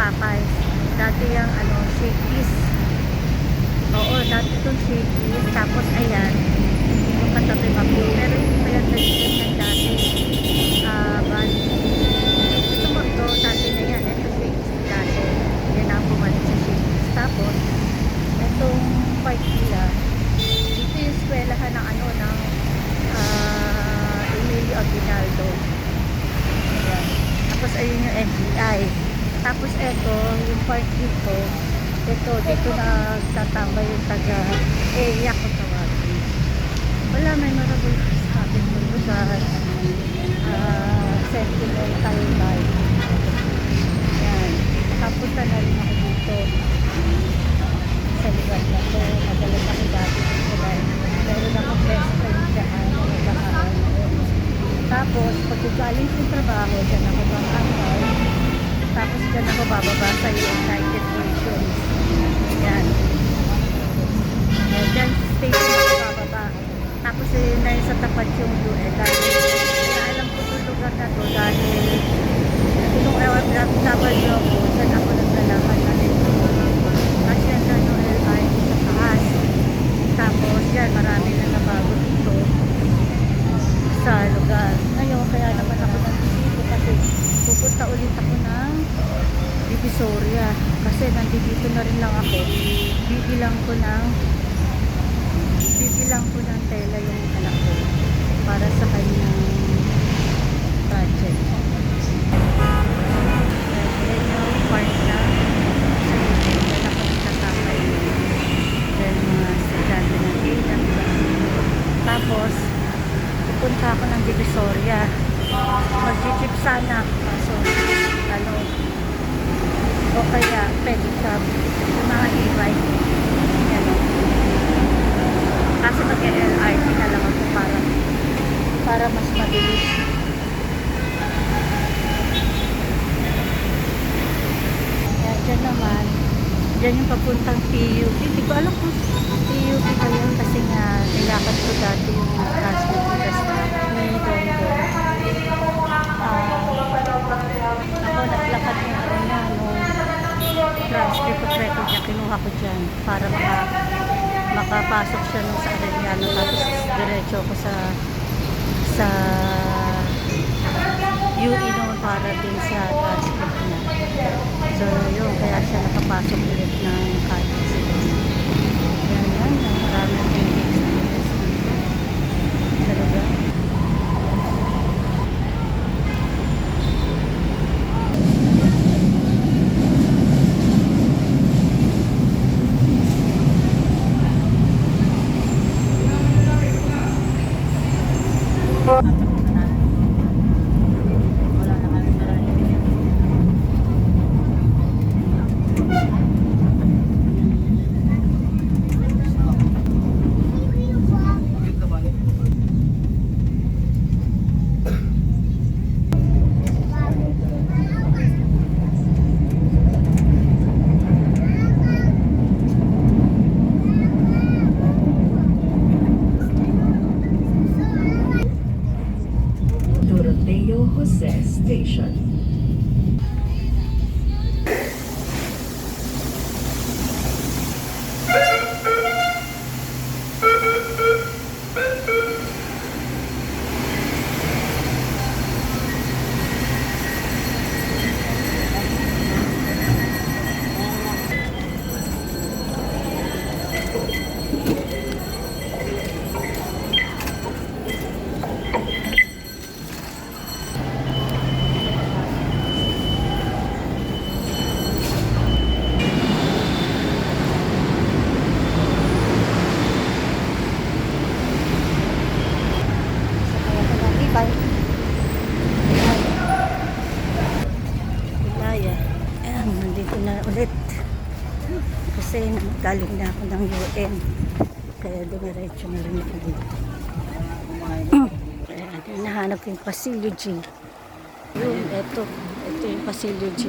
Popeyes. Dati yung ano, shakies. Oo, dati itong shakies. Tapos ayan, hindi ko katabi pa po. Pero hindi pa yan nag-send ng dati. Uh, but, ito mo ito, dati na yan. Ito shakies dati. Yan ang bumalik sa shakies. Tapos, itong part nila, dito yung eskwelahan ng ano, ng uh, Emilio Aguinaldo. Ayan. Tapos ayun yung NBI. Tapos ito, yung part dito, ito, dito na tatambay yung taga area ko tawagin. Wala, may marabol sa akin ng lugar. Ah, sentimental life. Yan. Nakapunta na rin ako dito sa lugar na to. Madalas ako dati dito dahil meron ako best friend dyan na nagkakaroon noon. Tapos, pag galing sa trabaho, dyan ako bangangay. Tapos dyan ako bababa sa United Nations. Yan. Yan, dyan station ako bababa. Tapos eh, na sa tapat yung UN. Dahil alam ko itong lugar na to dahil nung OFW ako, dyan ako naglalakad na rin. Kasi yan na yung LRT sa taas. Tapos yan, marami na nabago dito sa lugar. Ngayon, kaya naman ako nandito kasi pupunta ulit ako ng Divisoria. Kasi nandito na rin lang ako. Bibilang ko ng bibilang ko ng tela yung anak ko para sa kanyang project. Yan yung part na sa YouTube na nagkakapay Then mga estudyante ng. Tapos, pupunta ako ng Divisoria. Mag-jeep sana. Kaso, ano, o kaya pedicab, yung mga e-bike. Yan o. Kaso mag-LRT na lang ako para para mas mabilis. Yan, dyan naman. Dyan yung papuntang PUP. Hindi ko alam kung PUP ba yun kasi nga nilakad ko dati yung classmate ko kasi ni Dondo. Ah, ako naglakad ng ano niya, no, transcript of record niya, kinuha ko dyan para maka, makapasok siya nung sa Arellano tapos diretso ko sa sa UE noon para din sa transcript niya. So, yun, kaya siya nakapasok ulit ng college. Yan, yan, yan. Marami akong experience dito. Sa lugar. Wala na kami marami. Doroteo Jose Station. Bye. Ilaya. Ayan, nandito na ulit. Kasi galing na ako ng UN. Kaya dumiretso na rin ako dito. Ayan, hinahanap ko yung Pasilio G. Yun, eto. Ito yung Pasilio G.